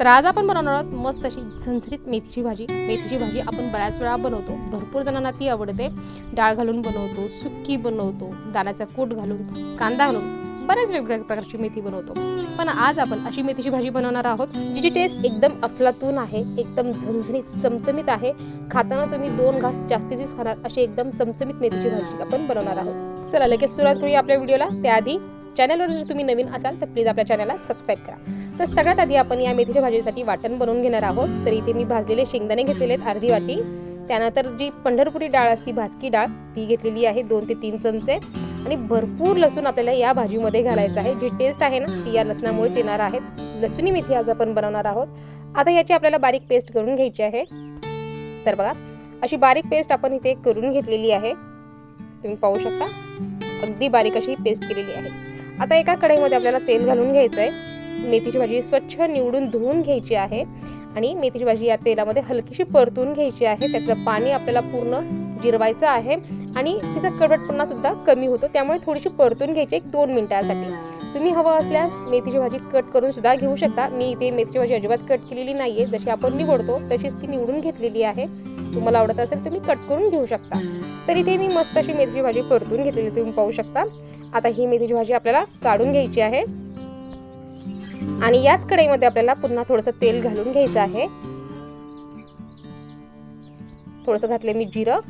तर आज आपण बनवणार आहोत मस्त अशी झणझणीत मेथीची भाजी. मेथीची भाजी आपण बऱ्याच वेळा बनवतो. भरपूर जणांना ती आवडते. डाळ घालून बनवतो सुक्की बनवतो दाण्याचा कूट घालून कांदा घालून बऱ्याच वेगवेगळ्या प्रकारची मेथी बनवतो. पण आज आपण अशी मेथीची भाजी बनवणार आहोत जिची टेस्ट एकदम अफलातून आहे एकदम झणझणीत चमचमीत आहे. खाताना तुम्ही दोन घास जास्तीचीच खाणार अशी एकदम चमचमीत मेथीची भाजी आपण बनवणार आहोत. चला लगेच सुरुवात करूया आपल्या व्हिडिओला. त्याआधी चॅनलवर जर तुम्ही नवीन असाल तर प्लीज आपल्या चॅनलला सबस्क्राईब करा. तर सगळ्यात आधी आपण या मेथीच्या भाजीसाठी वाटण बनवून घेणार आहोत. तर इथे मी भाजलेले शेंगदाणे घेतलेले आहेत अर्धी वाटी. त्यानंतर जी पंढरपुरी डाळ असती भाजकी डाळ ती घेतलेली आहे दोन ते तीन चमचे. आणि भरपूर लसूण आपल्याला या भाजीमध्ये घालायचं आहे. जी टेस्ट आहे ना ती या लसणामुळेच येणार आहे लसुणी मेथी आज आपण बनवणार आहोत. आता याची आपल्याला बारीक पेस्ट करून घ्यायची आहे. तर बघा अशी बारीक पेस्ट आपण इथे करून घेतलेली आहे. तुम्ही पाहू शकता. अगदी बारीक अशी पेस्ट केलेली आहे. आता एका कढईमध्ये आपल्याला तेल घालून घ्यायचं आहे मेथीची भाजी स्वच्छ निवडून धुवून घ्यायची आहे. आणि मेथीची भाजी या तेलामध्ये हलकीशी परतून घ्यायची आहे. त्याचं पाणी आपल्याला पूर्ण जिरवायचं आहे. आणि तिचा कडवटपणा सुद्धा कमी होतो. त्यामुळे थोडीशी परतून घ्यायची एक दोन मिनिटासाठी. तुम्ही हवं असल्यास मेथीची भाजी कट करून सुद्धा घेऊ शकता. मी इथे मेथीची भाजी अजिबात कट केलेली नाही आहे जशी आपण निवडतो तशीच ती निवडून घेतलेली आहे. तुम्हाला आवडत असेल तुम्ही कट करून घेऊ शकता. तर इथे मी मस्त अशी मेथीची भाजी परतून घेतलेली तुम्ही पाहू शकता. आता ही मेथीची भाजी आपल्याला काढून घ्यायची आहे. आणि याच कढईमध्ये आपल्याला पुन्हा थोडंसं तेल घालून घ्यायचं आहे. थोडंसं घातले मी जिरं.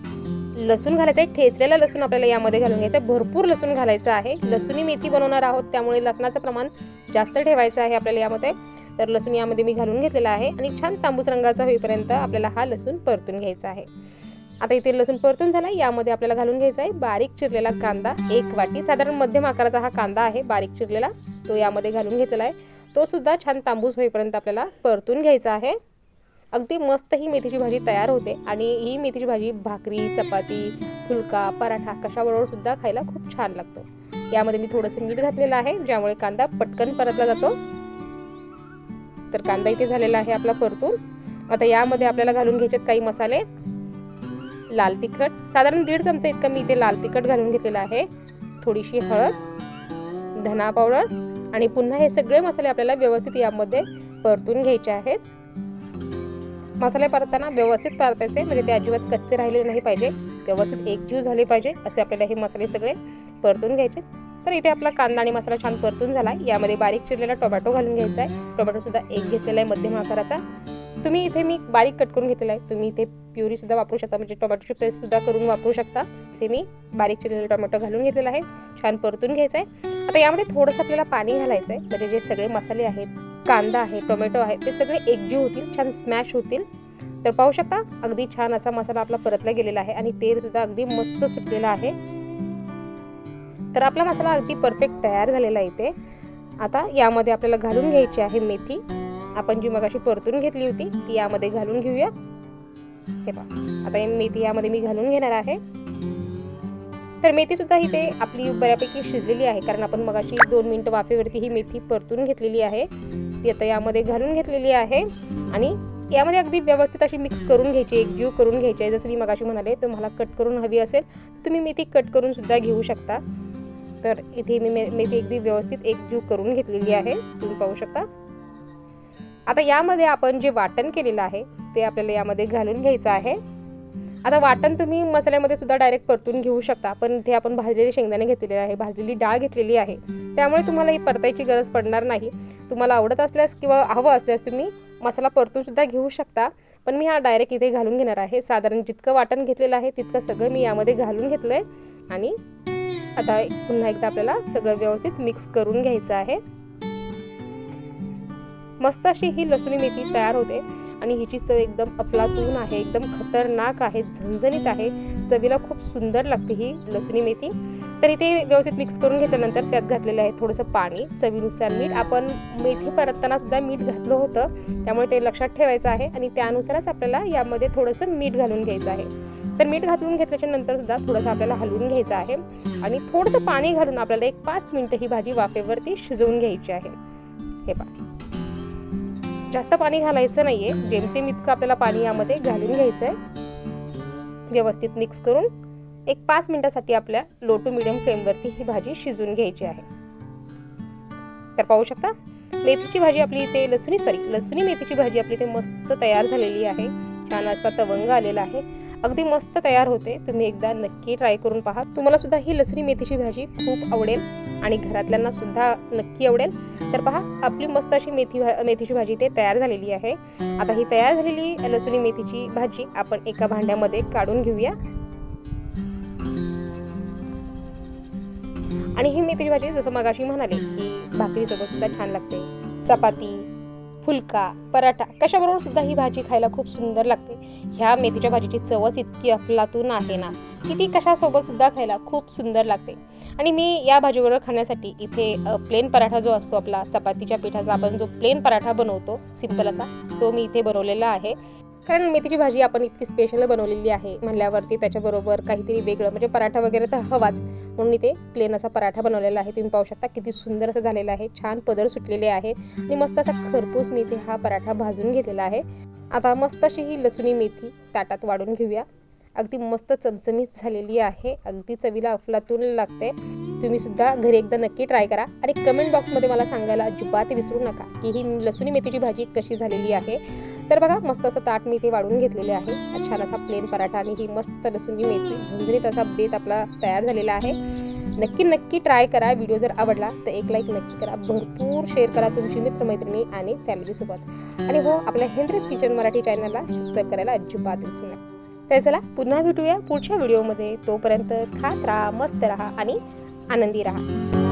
लसूण घालायचं आहे ठेचलेलं लसूण आपल्याला यामध्ये घालून घ्यायचं आहे. भरपूर लसूण घालायचं आहे. लसूणी मेथी बनवणार आहोत त्यामुळे लसणाचं प्रमाण जास्त ठेवायचं आहे आपल्याला यामध्ये. तर लसूण यामध्ये मी घालून घेतलेला आहे आणि छान तांबूस रंगाचा होईपर्यंत आपल्याला हा लसूण परतून घ्यायचा आहे. आता इथे लसूण परतून झाला. यामध्ये आपल्याला घालून घ्यायचा आहे बारीक चिरलेला कांदा. एक वाटी. साधारण मध्यम आकाराचा हा कांदा आहे बारीक चिरलेला. तो यामध्ये घालून घेतलेला आहे. तो सुद्धा छान तांबूस होईपर्यंत आपल्याला परतून घ्यायचा आहे. अगदी मस्त ही मेथीची भाजी तयार होते आणि ही मेथीची भाजी भाकरी चपाती फुलका पराठा कशाबरोबर सुद्धा खायला खूप छान लागतो. यामध्ये मी थोडंसं मीठ घातलेलं आहे ज्यामुळे कांदा पटकन परतला जातो. तर कांदा इथे झालेला आहे आपला परतून. आता यामध्ये आपल्याला घालून घ्यायचे काही मसाले. लाल तिखट. साधारण दीड चमचा इतकं मी इथे लाल तिखट घालून घेतलेलं आहे. थोडीशी हळद धना पावडर आणि पुन्हा हे सगळे मसाले आपल्याला व्यवस्थित यामध्ये परतून घ्यायचे आहेत. मसाले परतताना व्यवस्थित परतायचे म्हणजे ते अजिबात कच्चे राहिले नाही पाहिजे. व्यवस्थित एकजीव झाले पाहिजे असे आपल्याला हे मसाले सगळे परतून घ्यायचे तर इथे आपला कांदा आणि मसाला छान परतून झाला. यामध्ये बारीक चिरलेला टोमॅटो घालून घ्यायचा आहे. टोमॅटो सुद्धा एक घेतलेला आहे मध्यम आकाराचा. तुम्ही इथे मी बारीक कट करून घेतलेला आहे. तुम्ही इथे प्युरी सुद्धा वापरू शकता म्हणजे टोमॅटोची पेस्ट सुद्धा करून वापरू शकता. ते मी बारीक चिरलेला टोमॅटो घालून घेतलेला आहे. छान परतून घ्यायचं आहे. आता यामध्ये थोडंसं आपल्याला पाणी घालायचं आहे. म्हणजे जे सगळे मसाले आहेत कांदा आहे टोमॅटो आहे ते सगळे एकजीव होतील छान स्मॅश होतील. तर पाहू शकता अगदी छान असा मसाला आपला परतला गेलेला आहे आणि तेल सुद्धा अगदी मस्त सुटलेला आहे. तर आपला मसाला अगदी परफेक्ट तयार झालेला आहे इथे. आता यामध्ये आपल्याला घालून घ्यायची आहे मेथी. आपण जी मगाशी परतून घेतली होती ती यामध्ये घालून घेऊया. हे पहा आता मेथी यामध्ये मी घालून घेणार आहे. तर मेथी सुद्धा इथे आपली बऱ्यापैकी शिजलेली आहे कारण आपण मगाशी दोन मिनिटं वाफेवरती ही मेथी परतून घेतलेली आहे. ती आता यामध्ये घालून घेतलेली आहे. आणि यामध्ये अगदी व्यवस्थित अशी मिक्स करून घ्यायची एकजीव करून घ्यायची आहे. जसं मी मगाशी म्हणाले तुम्हाला कट करून हवी असेल तुम्ही मेथी कट करून सुद्धा घेऊ शकता. तर इथे मी मे मेथी अगदी व्यवस्थित एकजीव करून घेतलेली आहे. तुम्ही पाहू शकता. आता यामध्ये आपण जे वाटण केलेलं आहे ते आपल्याला यामध्ये घालून घ्यायचं आहे. आता वाटण तुम्ही मसाल्यामध्ये सुद्धा डायरेक्ट परतून घेऊ शकता पण इथे आपण भाजलेले शेंगदाणे घेतलेले आहे भाजलेली डाळ घेतलेली आहे. त्यामुळे तुम्हाला ही परतायची गरज पडणार नाही. तुम्हाला आवडत असल्यास किंवा हवं असल्यास तुम्ही मसाला परतून सुद्धा घेऊ शकता पण मी हा डायरेक्ट इथे घालून घेणार आहे. साधारण जितकं वाटण घेतलेलं आहे तितकं सगळं मी यामध्ये घालून घेतलं आहे आणि आता पुन्हा एकदा आपल्याला सगळं व्यवस्थित मिक्स करून घ्यायचं आहे. मस्त अशी ही लसुणी मेथी तयार होते. आणि हिची चव एकदम अफलातून आहे एकदम खतरनाक आहे झणझणीत आहे. चवीला खूप सुंदर लागते ही लसुणी मेथी. तर इथे व्यवस्थित मिक्स करून घेतल्यानंतर त्यात घातलेलं आहे थोडंसं पाणी चवीनुसार मीठ. आपण मेथी परतताना सुद्धा मीठ घातलं होतं त्यामुळे ते लक्षात ठेवायचं आहे. आणि त्यानुसारच आपल्याला यामध्ये थोडंसं मीठ घालून घ्यायचं आहे. तर मीठ घालून घेतल्याच्या नंतर सुद्धा थोडंसं आपल्याला हलवून घ्यायचं आहे. आणि थोडंसं पाणी घालून आपल्याला एक पाच मिनटं ही भाजी वाफेवरती शिजवून घ्यायची आहे. हे पहा. जास्त पाणी घालायचं नाहीये. जेमतेम इतकं आपल्याला पाणी यामध्ये घालून घ्यायचं आहे व्यवस्थित मिक्स करून एक पाच मिनिटासाठी आपल्या लो टू मिडियम फ्लेमवरती ही भाजी शिजून घ्यायची आहे. तर पाहू शकता मेथीची भाजी आपली इथे लसुणी सॉरी लसुणी मेथीची भाजी आपली इथे मस्त तयार झालेली आहे. छान असा तवंग आलेला आहे. अगदी मस्त तयार होते. तुम्ही एकदा नक्की ट्राय करून पहा. तुम्हाला सुद्धा ही लसुणी मेथीची भाजी खूप आवडेल आणि घरातल्यांना सुद्धा नक्की आवडेल. तर पहा आपली मस्त अशी मेथी भा मेथीची भाजी ते तयार झालेली आहे. आता ही तयार झालेली लसुणी मेथीची भाजी आपण एका भांड्यामध्ये काढून घेऊया. आणि ही मेथीची भाजी जसं मगाशी म्हणाले की भाकरीसोबत सुद्धा छान लागते. चपाती फुलका पराठा कशाबरोबर सुद्धा ही भाजी खायला खूप सुंदर लागते. ह्या मेथीच्या भाजीची चवच इतकी अफलातून आहे ना की ती कशासोबत सुद्धा खायला खूप सुंदर लागते. आणि मी या भाजीबरोबर खाण्यासाठी इथे प्लेन पराठा जो असतो आपला चपातीच्या पिठाचा आपण जो प्लेन पराठा बनवतो सिंपल असा तो मी इथे बनवलेला आहे. कारण मेथीची भाजी आपण इतकी स्पेशल बनवलेली आहे म्हणल्यावरती त्याच्याबरोबर काहीतरी वेगळं म्हणजे पराठा वगैरे तर हवाच. म्हणून इथे प्लेन असा पराठा बनवलेला आहे. तुम्ही पाहू शकता किती सुंदर असं झालेलं आहे. छान पदर सुटलेले आहे. आणि मस्त असा खरपूस मी इथे हा पराठा भाजून घेतलेला आहे. आता मस्त अशी ही लसुणी मेथी ताटात वाढून घेऊया. अगदी मस्त चमचमीत झालेली आहे. अगदी चवीला अफलातून लागते. तुम्ही सुद्धा घरी एकदा नक्की ट्राय करा. आणि कमेंट बॉक्समध्ये मला सांगायला अजिबात विसरू नका की ही लसुणी मेथीची भाजी कशी झालेली आहे. तर बघा मस्त असं ताट मी ते वाढून घेतलेले आहे. छान असा प्लेन पराठा आणि ही मस्त लसुणी मेथी झंझरीत असा बेत आपला तयार झालेला आहे. नक्की नक्की ट्राय करा. व्हिडिओ जर आवडला तर एक लाईक नक्की करा. भरपूर शेअर करा तुमची मित्रमैत्रिणी आणि फॅमिलीसोबत आणि हो आपल्या हेंद्रेस किचन मराठी चॅनलला सबस्क्राईब करायला अजिबात विसरू नका. तर चला पुन्हा भेटूया पुढच्या व्हिडिओमध्ये. तोपर्यंत खात राहा मस्त राहा आणि आनंदी राहा.